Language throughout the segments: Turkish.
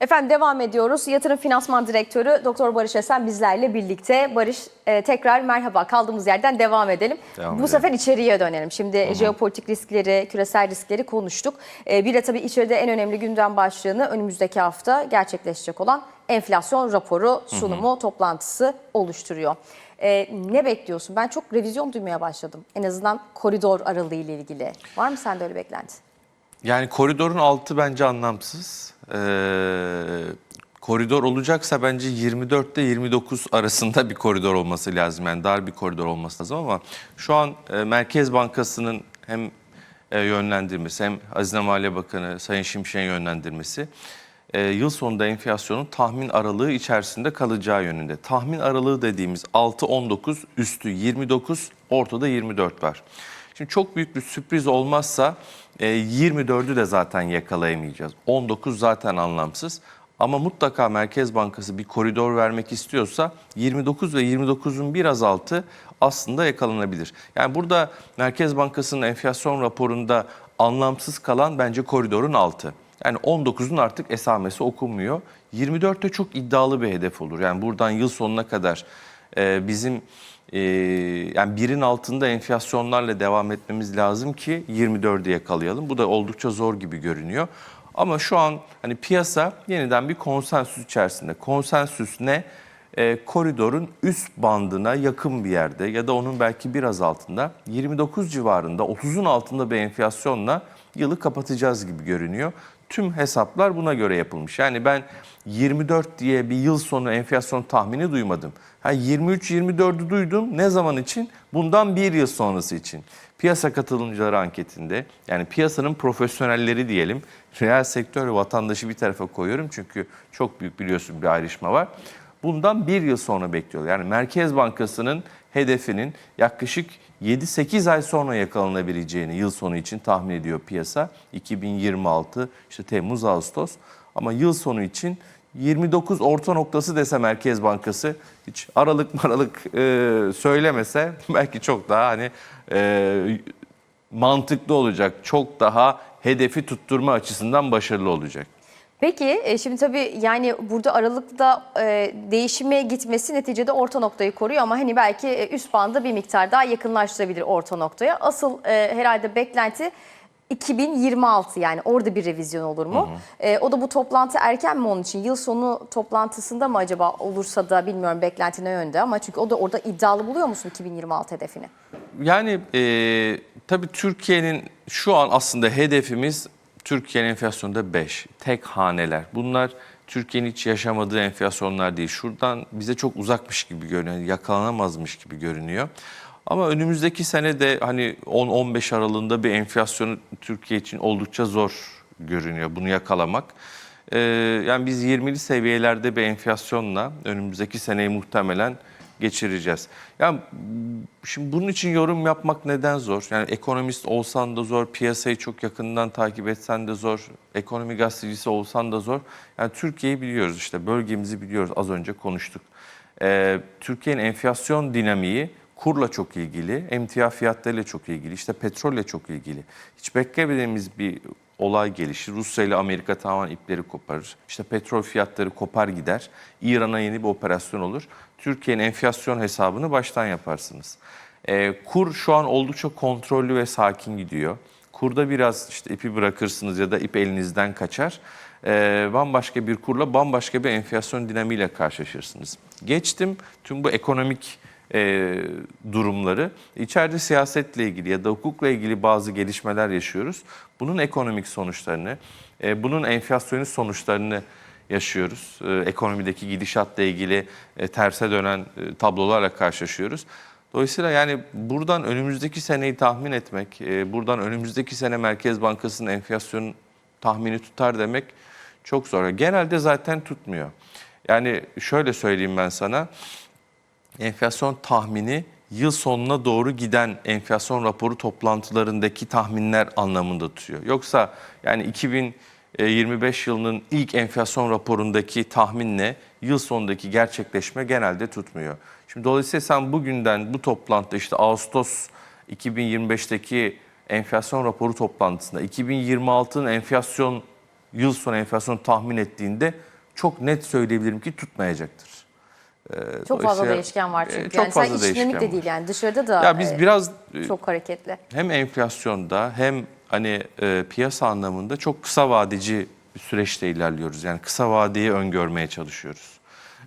Efendim devam ediyoruz. Yatırım Finansman Direktörü Doktor Barış Esen bizlerle birlikte. Barış e, tekrar merhaba. Kaldığımız yerden devam edelim. Devam Bu edelim. sefer içeriye dönelim. Şimdi jeopolitik riskleri, küresel riskleri konuştuk. E, bir de tabii içeride en önemli gündem başlığını önümüzdeki hafta gerçekleşecek olan enflasyon raporu sunumu toplantısı oluşturuyor. E, ne bekliyorsun? Ben çok revizyon duymaya başladım. En azından koridor aralığı ile ilgili. Var mı sende öyle beklenti? Yani koridorun altı bence anlamsız. Ee, koridor olacaksa bence 24 ile 29 arasında bir koridor olması lazım. Yani dar bir koridor olması lazım ama şu an e, Merkez Bankası'nın hem e, yönlendirmesi hem Hazine Maliye Bakanı Sayın Şimşek'in yönlendirmesi e, yıl sonunda enflasyonun tahmin aralığı içerisinde kalacağı yönünde. Tahmin aralığı dediğimiz 6-19, üstü 29, ortada 24 var. Şimdi çok büyük bir sürpriz olmazsa e, 24'ü de zaten yakalayamayacağız. 19 zaten anlamsız. Ama mutlaka Merkez Bankası bir koridor vermek istiyorsa 29 ve 29'un biraz altı aslında yakalanabilir. Yani burada Merkez Bankası'nın enflasyon raporunda anlamsız kalan bence koridorun altı. Yani 19'un artık esamesi okunmuyor. 24'te çok iddialı bir hedef olur. Yani buradan yıl sonuna kadar e, bizim e, yani birin altında enflasyonlarla devam etmemiz lazım ki 24'ü yakalayalım. Bu da oldukça zor gibi görünüyor. Ama şu an hani piyasa yeniden bir konsensüs içerisinde. Konsensüs ne? E, koridorun üst bandına yakın bir yerde ya da onun belki biraz altında 29 civarında 30'un altında bir enflasyonla yılı kapatacağız gibi görünüyor. Tüm hesaplar buna göre yapılmış. Yani ben 24 diye bir yıl sonu enflasyon tahmini duymadım. Ha 23-24'ü duydum. Ne zaman için? Bundan bir yıl sonrası için. Piyasa katılımcıları anketinde yani piyasanın profesyonelleri diyelim. Reel sektör ve vatandaşı bir tarafa koyuyorum çünkü çok büyük biliyorsun bir ayrışma var. Bundan bir yıl sonra bekliyor. Yani Merkez Bankası'nın hedefinin yaklaşık 7-8 ay sonra yakalanabileceğini yıl sonu için tahmin ediyor piyasa. 2026 işte Temmuz Ağustos ama yıl sonu için 29 orta noktası dese Merkez Bankası hiç aralık maralık e, söylemese belki çok daha hani e, mantıklı olacak. Çok daha hedefi tutturma açısından başarılı olacak. Peki e, şimdi tabii yani burada aralıkta e, değişime gitmesi neticede orta noktayı koruyor ama hani belki e, üst bandı bir miktar daha yakınlaştırabilir orta noktaya. Asıl e, herhalde beklenti 2026 yani orada bir revizyon olur mu? E, o da bu toplantı erken mi onun için? Yıl sonu toplantısında mı acaba olursa da bilmiyorum beklenti ne yönde ama çünkü o da orada iddialı buluyor musun 2026 hedefini? Yani e, tabii Türkiye'nin şu an aslında hedefimiz Türkiye'nin enflasyonunda 5. Tek haneler. Bunlar Türkiye'nin hiç yaşamadığı enflasyonlar değil. Şuradan bize çok uzakmış gibi görünüyor. Yakalanamazmış gibi görünüyor. Ama önümüzdeki sene de hani 10-15 aralığında bir enflasyonu Türkiye için oldukça zor görünüyor bunu yakalamak. Ee, yani biz 20'li seviyelerde bir enflasyonla önümüzdeki seneyi muhtemelen geçireceğiz. Yani şimdi bunun için yorum yapmak neden zor? Yani ekonomist olsan da zor, piyasayı çok yakından takip etsen de zor, ekonomi gazetecisi olsan da zor. Yani Türkiye'yi biliyoruz işte, bölgemizi biliyoruz, az önce konuştuk. Ee, Türkiye'nin enflasyon dinamiği kurla çok ilgili, emtia fiyatlarıyla çok ilgili, işte petrolle çok ilgili. Hiç beklemediğimiz bir olay gelişir. Rusya ile Amerika tamamen ipleri koparır. İşte petrol fiyatları kopar gider. İran'a yeni bir operasyon olur. Türkiye'nin enflasyon hesabını baştan yaparsınız. Ee, kur şu an oldukça kontrollü ve sakin gidiyor. Kurda biraz işte ipi bırakırsınız ya da ip elinizden kaçar. Ee, bambaşka bir kurla bambaşka bir enflasyon dinamiğiyle karşılaşırsınız. Geçtim tüm bu ekonomik e, durumları. İçeride siyasetle ilgili ya da hukukla ilgili bazı gelişmeler yaşıyoruz. Bunun ekonomik sonuçlarını, e, bunun enflasyonist sonuçlarını yaşıyoruz. E, ekonomideki gidişatla ilgili e, terse dönen e, tablolarla karşılaşıyoruz. Dolayısıyla yani buradan önümüzdeki seneyi tahmin etmek, e, buradan önümüzdeki sene Merkez Bankası'nın enflasyon tahmini tutar demek çok zor. Genelde zaten tutmuyor. Yani şöyle söyleyeyim ben sana enflasyon tahmini yıl sonuna doğru giden enflasyon raporu toplantılarındaki tahminler anlamında tutuyor. Yoksa yani 2025 yılının ilk enflasyon raporundaki tahminle yıl sonundaki gerçekleşme genelde tutmuyor. Şimdi dolayısıyla sen bugünden bu toplantıda işte Ağustos 2025'teki enflasyon raporu toplantısında 2026'nın enflasyon yıl sonu enflasyonu tahmin ettiğinde çok net söyleyebilirim ki tutmayacaktır. Çok fazla değişken var e, çünkü. çok yani fazla sadece değişken de var. değil yani dışarıda da Ya biz e, biraz e, çok hareketli. hem enflasyonda hem hani e, piyasa anlamında çok kısa vadeci bir süreçte ilerliyoruz. Yani kısa vadeyi öngörmeye çalışıyoruz.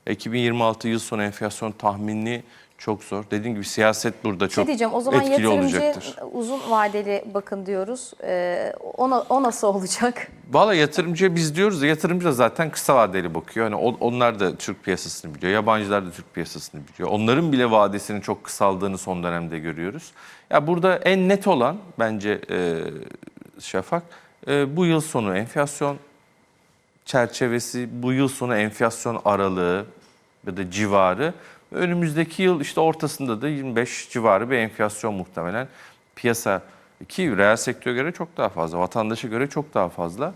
2026 yıl sonu enflasyon tahmini çok zor. Dediğim gibi siyaset burada şey çok diyeceğim o zaman etkili olacaktır. uzun vadeli bakın diyoruz. E, ona, o nasıl olacak? Valla yatırımcıya biz diyoruz da yatırımcı da zaten kısa vadeli bakıyor. O- onlar da Türk piyasasını biliyor. Yabancılar da Türk piyasasını biliyor. Onların bile vadesinin çok kısaldığını son dönemde görüyoruz. Ya burada en net olan bence e, Şafak e, bu yıl sonu enflasyon çerçevesi, bu yıl sonu enflasyon aralığı ya da civarı. Önümüzdeki yıl işte ortasında da 25 civarı bir enflasyon muhtemelen piyasa ki reel sektöre göre çok daha fazla, vatandaşa göre çok daha fazla.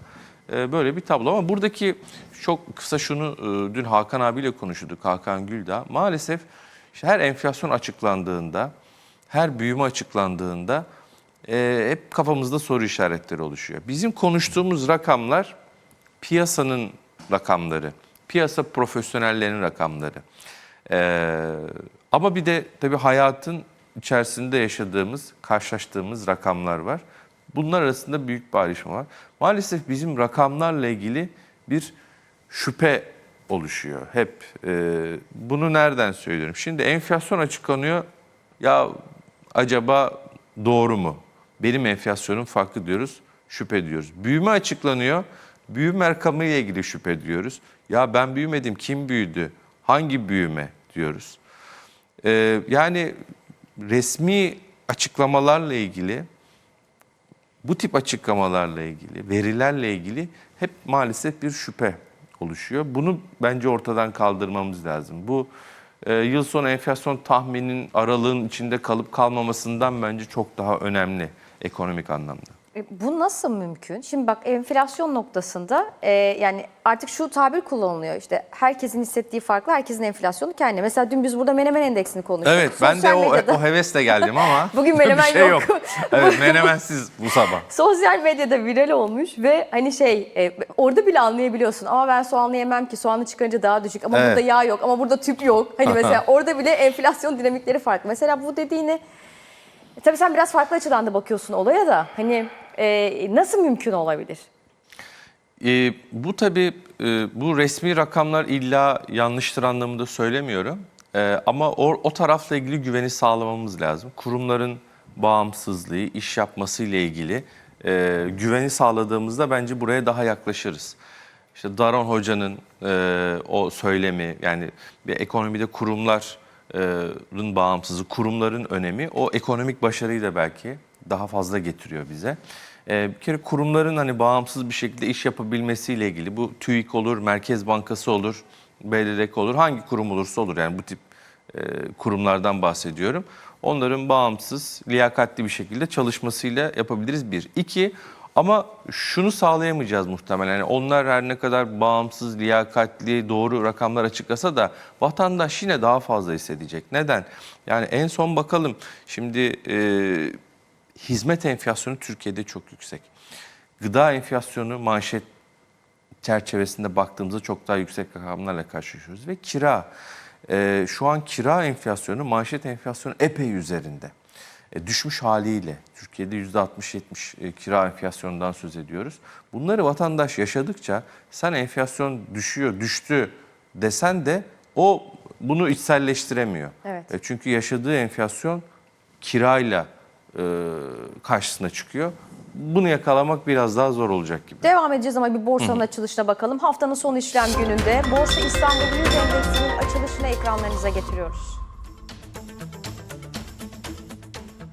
Ee, Böyle bir tablo ama buradaki çok kısa şunu e, dün Hakan abiyle konuşuyorduk, Hakan Güldağ. Maalesef işte her enflasyon açıklandığında, her büyüme açıklandığında e, hep kafamızda soru işaretleri oluşuyor. Bizim konuştuğumuz rakamlar piyasanın rakamları, piyasa profesyonellerinin rakamları. Ee, ama bir de tabii hayatın içerisinde yaşadığımız, karşılaştığımız rakamlar var. Bunlar arasında büyük bir ayrışma var. Maalesef bizim rakamlarla ilgili bir şüphe oluşuyor hep. Ee, bunu nereden söylüyorum? Şimdi enflasyon açıklanıyor. Ya acaba doğru mu? Benim enflasyonum farklı diyoruz, şüphe diyoruz. Büyüme açıklanıyor. Büyüme rakamı ile ilgili şüphe diyoruz. Ya ben büyümedim, kim büyüdü? Hangi büyüme diyoruz. Ee, yani resmi açıklamalarla ilgili, bu tip açıklamalarla ilgili, verilerle ilgili hep maalesef bir şüphe oluşuyor. Bunu bence ortadan kaldırmamız lazım. Bu e, yıl sonu enflasyon tahmininin aralığın içinde kalıp kalmamasından bence çok daha önemli ekonomik anlamda. E, Bu nasıl mümkün? Şimdi bak enflasyon noktasında e, yani artık şu tabir kullanılıyor işte herkesin hissettiği farklı herkesin enflasyonu kendi. Mesela dün biz burada menemen endeksini konuştuk. Evet ben de Sosyal o, medyada- o hevesle geldim ama Bugün bir menemen şey yok. yok. Evet menemensiz bu sabah. Sosyal medyada viral olmuş ve hani şey e, orada bile anlayabiliyorsun ama ben soğanlı yemem ki soğanlı çıkarınca daha düşük ama Evet. burada yağ yok ama burada tüp yok. Hani mesela orada bile enflasyon dinamikleri farklı. Mesela bu dediğini e, tabii sen biraz farklı açıdan da bakıyorsun olaya da hani e, nasıl mümkün olabilir? Ee, bu tabii e, bu resmi rakamlar illa yanlıştır anlamında söylemiyorum. Ee, ama o, o tarafla ilgili güveni sağlamamız lazım. Kurumların bağımsızlığı, iş yapması ile ilgili e, güveni sağladığımızda bence buraya daha yaklaşırız. İşte Daron Hoca'nın e, o söylemi yani bir ekonomide kurumların bağımsızlığı, kurumların önemi o ekonomik başarıyı da belki daha fazla getiriyor bize. E, bir kere kurumların hani bağımsız bir şekilde iş yapabilmesiyle ilgili bu TÜİK olur, Merkez Bankası olur, BDDK olur, hangi kurum olursa olur yani bu tip e, kurumlardan bahsediyorum. Onların bağımsız, liyakatli bir şekilde çalışmasıyla yapabiliriz bir. İki, ama şunu sağlayamayacağız muhtemelen. Yani onlar her ne kadar bağımsız, liyakatli, doğru rakamlar açıklasa da vatandaş yine daha fazla hissedecek. Neden? Yani en son bakalım. Şimdi e, hizmet enflasyonu Türkiye'de çok yüksek. Gıda enflasyonu manşet çerçevesinde baktığımızda çok daha yüksek rakamlarla karşılaşıyoruz. Ve kira, e, şu an kira enflasyonu manşet enflasyonu epey üzerinde. E, düşmüş haliyle Türkiye'de %60-70 e, kira enflasyonundan söz ediyoruz. Bunları vatandaş yaşadıkça sen enflasyon düşüyor, düştü desen de o bunu içselleştiremiyor. Evet. E, çünkü yaşadığı enflasyon kirayla karşısına çıkıyor. Bunu yakalamak biraz daha zor olacak gibi. Devam edeceğiz ama bir borsanın açılışına bakalım. Haftanın son işlem gününde Borsa İstanbul 100 Endeksinin açılışını ekranlarınıza getiriyoruz.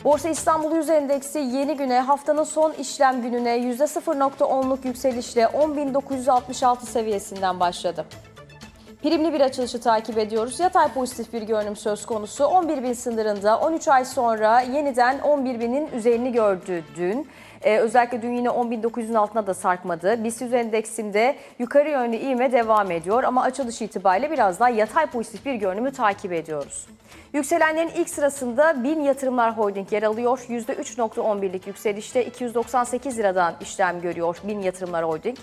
Borsa İstanbul 100 Endeksi yeni güne haftanın son işlem gününe %0.10'luk yükselişle 10.966 seviyesinden başladı. Primli bir açılışı takip ediyoruz. Yatay pozitif bir görünüm söz konusu. 11 bin sınırında 13 ay sonra yeniden 11 binin üzerini gördü dün. Ee, özellikle dün yine 10.900'ün altına da sarkmadı. BIST 100 endeksinde yukarı yönlü ivme devam ediyor ama açılış itibariyle biraz daha yatay pozitif bir görünümü takip ediyoruz. Yükselenlerin ilk sırasında BİM Yatırımlar Holding yer alıyor. %3.11'lik yükselişte 298 liradan işlem görüyor BİM Yatırımlar Holding.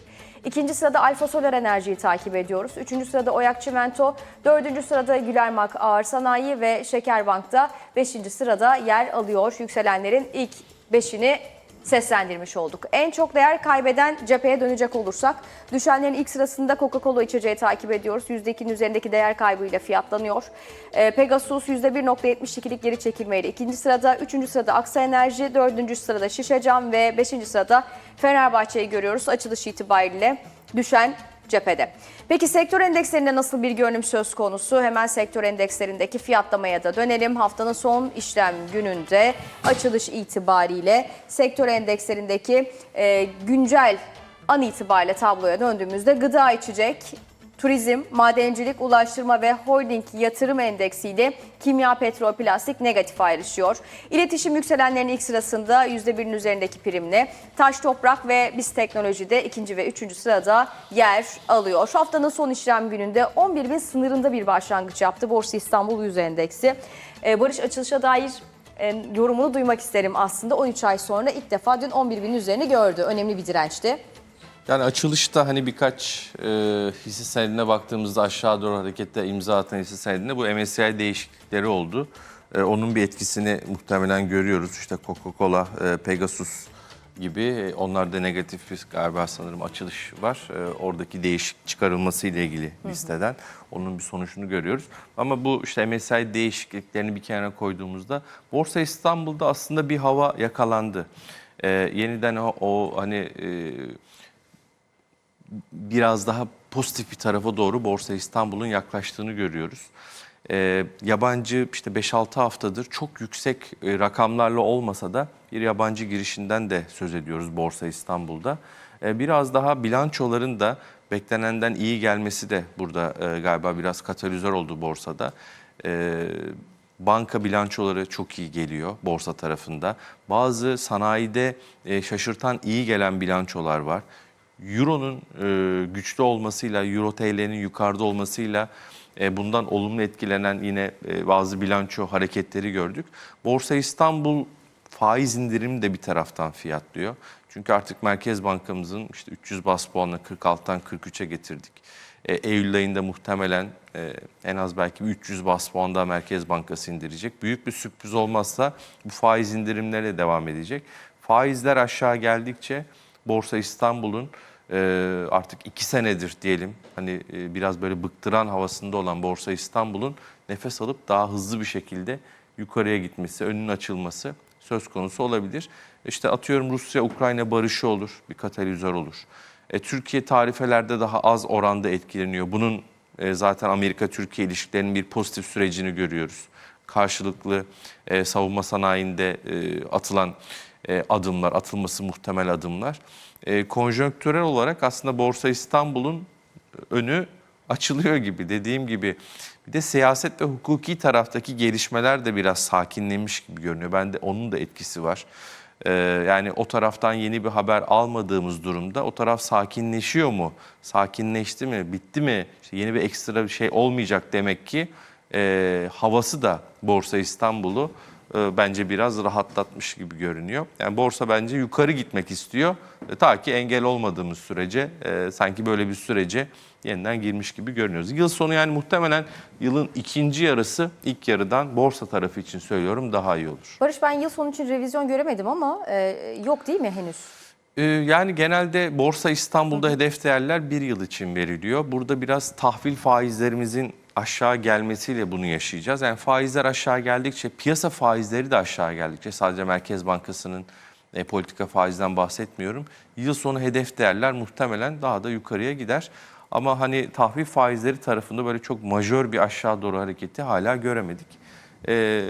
İkinci sırada Alfa Solar Enerji'yi takip ediyoruz. Üçüncü sırada Oyak Çimento, dördüncü sırada Gülermak Ağır Sanayi ve Şekerbank'ta beşinci sırada yer alıyor. Yükselenlerin ilk beşini seslendirmiş olduk. En çok değer kaybeden cepheye dönecek olursak düşenlerin ilk sırasında Coca-Cola içeceği takip ediyoruz. %2'nin üzerindeki değer kaybıyla fiyatlanıyor. Ee, Pegasus %1.72'lik geri çekilmeyle ikinci sırada, üçüncü sırada Aksa Enerji, dördüncü sırada Şişecam ve beşinci sırada Fenerbahçe'yi görüyoruz. Açılış itibariyle düşen cephede. Peki sektör endekslerinde nasıl bir görünüm söz konusu? Hemen sektör endekslerindeki fiyatlamaya da dönelim. Haftanın son işlem gününde açılış itibariyle sektör endekslerindeki e, güncel an itibariyle tabloya döndüğümüzde gıda içecek, turizm, madencilik, ulaştırma ve holding yatırım endeksiyle kimya, petrol, plastik negatif ayrışıyor. İletişim yükselenlerin ilk sırasında %1'in üzerindeki primle, taş, toprak ve biz teknolojide ikinci ve üçüncü sırada yer alıyor. Şu haftanın son işlem gününde 11 bin sınırında bir başlangıç yaptı Borsa İstanbul Yüz Endeksi. Ee, Barış açılışa dair e, yorumunu duymak isterim aslında. 13 ay sonra ilk defa dün 11 bin üzerini gördü. Önemli bir dirençti. Yani açılışta hani birkaç e, hisse senedine baktığımızda aşağı doğru harekette imza atan hisse senedinde bu MSCI değişiklikleri oldu. E, onun bir etkisini muhtemelen görüyoruz. İşte Coca-Cola, e, Pegasus gibi e, onlarda negatif bir galiba sanırım açılış var. E, oradaki değişik çıkarılması ile ilgili listeden onun bir sonucunu görüyoruz. Ama bu işte MSCI değişikliklerini bir kenara koyduğumuzda Borsa İstanbul'da aslında bir hava yakalandı. E, yeniden o, o hani e, biraz daha pozitif bir tarafa doğru Borsa İstanbul'un yaklaştığını görüyoruz. Ee, yabancı işte 5-6 haftadır çok yüksek e, rakamlarla olmasa da bir yabancı girişinden de söz ediyoruz Borsa İstanbul'da. Ee, biraz daha bilançoların da beklenenden iyi gelmesi de burada e, galiba biraz katalizör oldu borsada. Ee, banka bilançoları çok iyi geliyor borsa tarafında. Bazı sanayide e, şaşırtan iyi gelen bilançolar var. Euro'nun e, güçlü olmasıyla, Euro TL'nin yukarıda olmasıyla e, bundan olumlu etkilenen yine e, bazı bilanço hareketleri gördük. Borsa İstanbul faiz indirimi de bir taraftan fiyatlıyor. Çünkü artık Merkez Bankamızın işte 300 bas puanla 46'tan 43'e getirdik. E, Eylül ayında muhtemelen e, en az belki bir 300 bas puan daha Merkez Bankası indirecek. Büyük bir sürpriz olmazsa bu faiz indirimleri devam edecek. Faizler aşağı geldikçe Borsa İstanbul'un e, artık iki senedir diyelim hani e, biraz böyle bıktıran havasında olan Borsa İstanbul'un nefes alıp daha hızlı bir şekilde yukarıya gitmesi, önünün açılması söz konusu olabilir. İşte atıyorum Rusya-Ukrayna barışı olur, bir katalizör olur. E, Türkiye tarifelerde daha az oranda etkileniyor. Bunun e, zaten Amerika-Türkiye ilişkilerinin bir pozitif sürecini görüyoruz. Karşılıklı e, savunma sanayinde e, atılan e, adımlar, atılması muhtemel adımlar. E, konjonktürel olarak aslında Borsa İstanbul'un önü açılıyor gibi dediğim gibi. Bir de siyaset ve hukuki taraftaki gelişmeler de biraz sakinlemiş gibi görünüyor. Bende onun da etkisi var. Ee, yani o taraftan yeni bir haber almadığımız durumda o taraf sakinleşiyor mu? Sakinleşti mi? Bitti mi? İşte yeni bir ekstra bir şey olmayacak demek ki e, havası da Borsa İstanbul'u e, bence biraz rahatlatmış gibi görünüyor. Yani borsa bence yukarı gitmek istiyor. E, ta ki engel olmadığımız sürece e, sanki böyle bir sürece yeniden girmiş gibi görünüyoruz. Yıl sonu yani muhtemelen yılın ikinci yarısı ilk yarıdan borsa tarafı için söylüyorum daha iyi olur. Barış ben yıl sonu için revizyon göremedim ama e, yok değil mi henüz? Yani genelde Borsa İstanbul'da hedef değerler bir yıl için veriliyor. Burada biraz tahvil faizlerimizin aşağı gelmesiyle bunu yaşayacağız. Yani faizler aşağı geldikçe, piyasa faizleri de aşağı geldikçe, sadece Merkez Bankası'nın e, politika faizden bahsetmiyorum. Yıl sonu hedef değerler muhtemelen daha da yukarıya gider. Ama hani tahvil faizleri tarafında böyle çok majör bir aşağı doğru hareketi hala göremedik. Ee,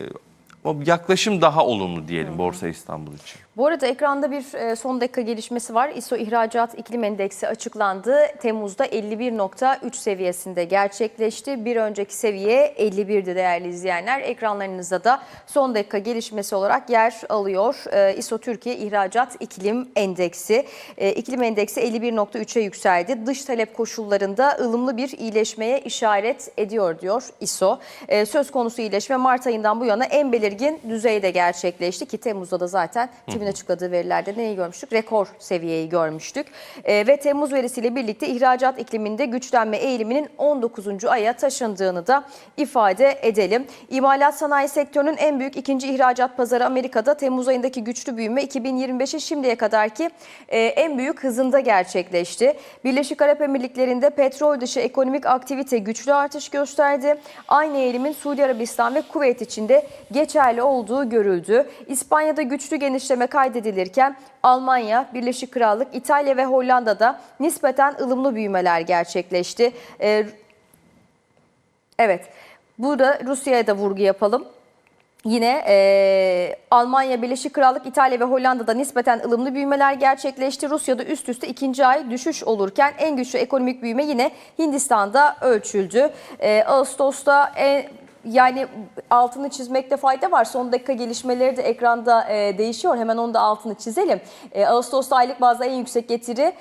Ama yaklaşım daha olumlu diyelim Borsa İstanbul için. Bu arada ekranda bir e, son dakika gelişmesi var. ISO İhracat İklim Endeksi açıklandı. Temmuz'da 51.3 seviyesinde gerçekleşti. Bir önceki seviye 51'di değerli izleyenler. Ekranlarınızda da son dakika gelişmesi olarak yer alıyor. E, ISO Türkiye İhracat İklim Endeksi. E, İklim Endeksi 51.3'e yükseldi. Dış talep koşullarında ılımlı bir iyileşmeye işaret ediyor diyor ISO. Söz konusu iyileşme Mart ayından bu yana en belirgin düzeyde gerçekleşti ki Temmuz'da da zaten TİB'in açıkladığı verilerde neyi görmüştük? Rekor seviyeyi görmüştük. E, ve Temmuz verisiyle birlikte ihracat ikliminde güçlenme eğiliminin 19. aya taşındığını da ifade edelim. İmalat sanayi sektörünün en büyük ikinci ihracat pazarı Amerika'da Temmuz ayındaki güçlü büyüme 2025'in şimdiye kadarki e, en büyük hızında gerçekleşti. Birleşik Arap Emirlikleri'nde petrol dışı ekonomik aktivite güçlü artış gösterdi. Aynı eğilimin Suudi Arabistan ve Kuveyt içinde geçerli olduğu görüldü. İspanya'da güçlü genişleme kaydedilirken Almanya, Birleşik Krallık, İtalya ve Hollanda'da nispeten ılımlı büyümeler gerçekleşti. Ee, evet, burada Rusya'ya da vurgu yapalım. Yine e, Almanya, Birleşik Krallık, İtalya ve Hollanda'da nispeten ılımlı büyümeler gerçekleşti. Rusya'da üst üste ikinci ay düşüş olurken en güçlü ekonomik büyüme yine Hindistan'da ölçüldü. E, Ağustos'ta en, yani altını çizmekte fayda var. Son dakika gelişmeleri de ekranda e, değişiyor. Hemen onu da altını çizelim. E, Ağustos'ta aylık bazda en yüksek getiri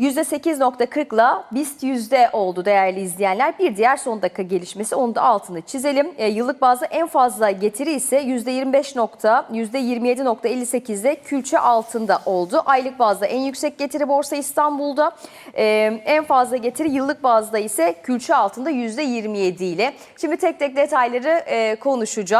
%8.40'la BIST yüzde oldu değerli izleyenler. Bir diğer son dakika gelişmesi onu da altını çizelim. E, yıllık bazda en fazla getiri ise %25 nokta, %27.58'de külçe altında oldu. Aylık bazda en yüksek getiri Borsa İstanbul'da. E, en fazla getiri yıllık bazda ise külçe altında %27 ile. Şimdi tek tek detayları e, konuşacağız.